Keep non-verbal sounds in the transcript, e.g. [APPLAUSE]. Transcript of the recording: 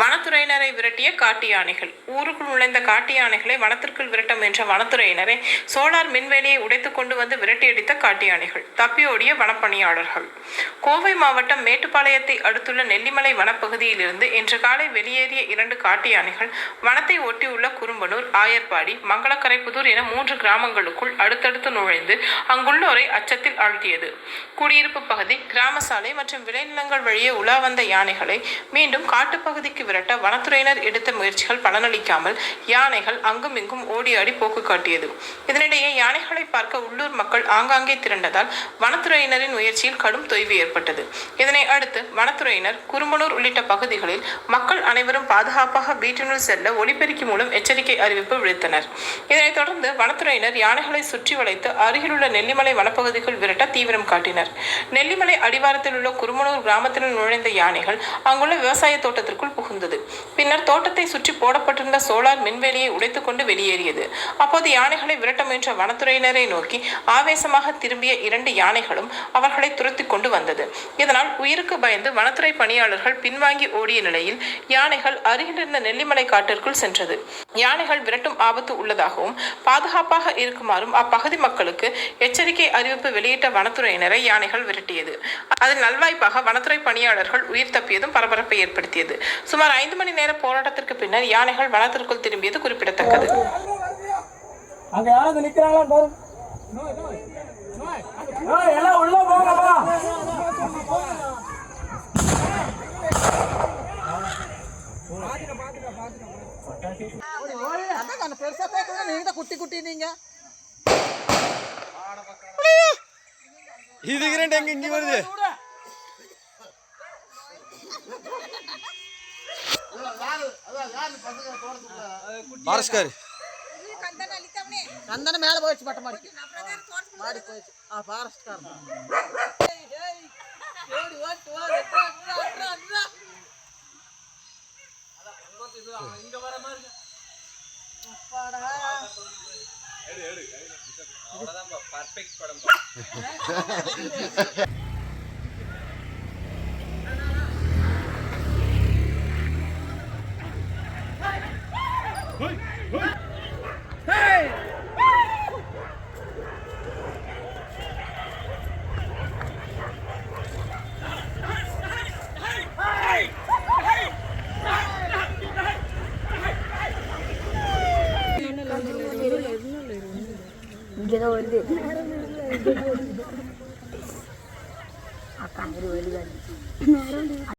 வனத்துறையினரை விரட்டிய காட்டு யானைகள். ஊருக்குள் நுழைந்த காட்டு யானைகளை வனத்திற்குள் விரட்ட முயன்ற வனத்துறையினரை சோலார் மின்வேலியை உடைத்து கொண்டு வந்து விரட்டியடித்த காட்டு யானைகள். தப்பியோடிய வனப்பணியாளர்கள். கோவை மாவட்டம் மேட்டுப்பாளையத்தை அடுத்துள்ள நெல்லிமலை வனப்பகுதியிலிருந்து இன்று காலை வெளியேறிய இரண்டு காட்டு யானைகள் வனத்தை ஒட்டியுள்ள குறும்பனூர் ஆயர்பாடி மங்களக்கரை புதூர் என மூன்று கிராமங்களுக்குள் அடுத்தடுத்து நுழைந்து அங்குள்ளோரை அச்சத்தில் ஆழ்த்தியது. குடியிருப்பு பகுதி கிராம சாலை மற்றும் விளைநிலங்கள் வழியே உலா வந்த யானைகளை மீண்டும் காட்டுப்பகுதி காட்டுப்பகுதிக்கு விரட்ட வனத்துறையினர் எடுத்த முயற்சிகள் பலனளிக்காமல் யானைகள் அங்கும் இங்கும் ஓடியாடி போக்கு காட்டியது. இதனிடையே யானைகளை பார்க்க உள்ளூர் மக்கள் ஆங்காங்கே திரண்டதால் வனத்துறையினரின் முயற்சியில் கடும் தொய்வு ஏற்பட்டது. இதனை அடுத்து வனத்துறையினர் குறும்பனூர் உள்ளிட்ட பகுதிகளில் மக்கள் அனைவரும் பாதுகாப்பாக வீட்டினுள் செல்ல ஒலிபெருக்கி மூலம் எச்சரிக்கை அறிவிப்பு விடுத்தனர். இதனைத் தொடர்ந்து வனத்துறையினர் யானைகளை சுற்றி வளைத்து அருகிலுள்ள நெல்லிமலை வனப்பகுதிக்குள் விரட்ட தீவிரம் காட்டினர். நெல்லிமலை அடிவாரத்தில் உள்ள குறுமனூர் கிராமத்தினுள் நுழைந்த யானைகள் அங்குள்ள விவசாய தோட்டத்திற்குள் புகுந்தது பின்னர் தோட்டத்தை சுற்றி போடப்பட்டிருந்த சோலார் மின்வேலியை உடைத்துக்கொண்டு வெளியேறியது. அப்போது யானைகளை விரட்ட முயன்ற வனத்துறையினரை நோக்கி ஆவேசமாக திரும்பிய இரண்டு யானைகளும் அவர்களை துரத்தி கொண்டு வந்தது. இதனால் உயிருக்கு பயந்து வனத்துறை பணியாளர்கள் பின்வாங்கி ஓடிய நிலையில் யானைகள் அருகிலிருந்த நெல்லிமலை காட்டிற்குள் சென்றது. யானைகள் விரட்டும் ஆபத்து உள்ளதாகவும் பாதுகாப்பாக இருக்குமாறும் அப்பகுதி மக்களுக்கு எச்சரிக்கை அறிவிப்பு வெளியிட்ட வனத்துறையினரை யானைகள் விரட்டியது. அதில் நல்வாய்ப்பாக வனத்துறை பணியாளர்கள் உயிர் தப்பியதும் பரபரப்பை ஏற்படுத்தியது. சுமார் ஐந்து மணி நேர போராட்டத்திற்கு பின்னர் யானைகள் வனத்திற்குள் திரும்பியது குறிப்பிடத்தக்கது. அங்க யாராவது நிக்கிறாங்களா? பாரு. ஏய், எல்லாம் உள்ள போங்கப்பா அதான் நான் பெருசா பேசுறேன் நீங்க தான் குட்டி குட்டி நீங்க இது இரண்டு எங்க இங்க வருது? பாரஸ்கர். கந்தன மேல போயிடுச்சு பட்ட மாடி மாடி போயிடுச்சு. ஆ ஃபாரஸ்ட் கார் [LAUGHS] இங்கேதான் வருது அக்கா அங்கே வருது